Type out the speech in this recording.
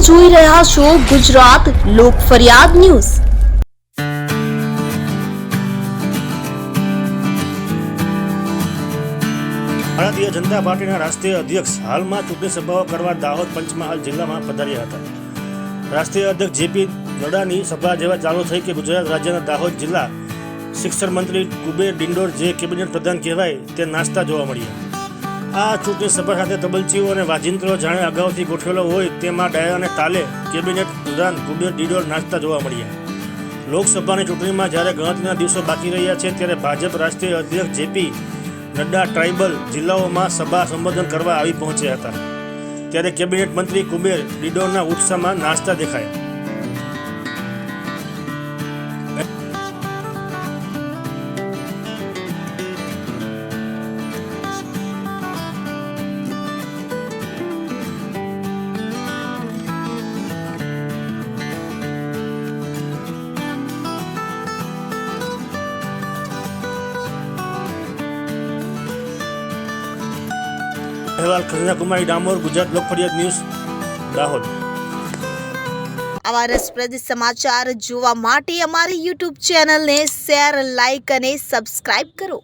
જોઈ રહ્યા છો ગુજરાત લોક ફરિયાદ ન્યૂઝ. ભારતીય જનતા પાર્ટીના રાષ્ટ્રીય અધ્યક્ષ હાલમાં ચૂંટણી સભાઓ કરવા દાહોદ પંચમહાલ જિલ્લામાં પધાર્યા હતા. રાષ્ટ્રીય અધ્યક્ષ જેપી નડ્ડાની સભા જેવા ચાલુ થઈ કે ગુજરાત રાજ્યના દાહોદ જિલ્લા શિક્ષણ મંત્રી કુબેર ડિંડોર જે કેબિનેટ પ્રધાન કહેવાય તે નાસ્તા જોવા મળ્યા. આ ચૂંટણી સભા સાથે તબલચીઓ અને વાજિંત્રો જાણે અગાઉથી ગોઠવેલો હોય તેમાં ડાયા અને તાલે કેબિનેટ પ્રધાન કુબેર ડિડોર નાચતા જોવા મળ્યા. લોકસભાની ચૂંટણીમાં જ્યારે ગણતરીના દિવસો બાકી રહ્યા છે ત્યારે ભાજપ રાષ્ટ્રીય અધ્યક્ષ જેપી નડ્ડા ટ્રાઇબલ જિલ્લાઓમાં સભા સંબોધન કરવા આવી પહોંચ્યા હતા. ત્યારે કેબિનેટ મંત્રી કુબેર ડિડોરના ઉત્સાહમાં નાચતા દેખાયા. અહેવાલ કન્યાકુમારી, ડામોર, ગુજરાત લોકફરિયાદ ન્યૂઝ, દાહોદ. આવા રસપ્રદ સમાચાર જોવા માટે અમારી યુટ્યુબ ચેનલને શેર લાઇક અને સબસ્ક્રાઇબ કરો.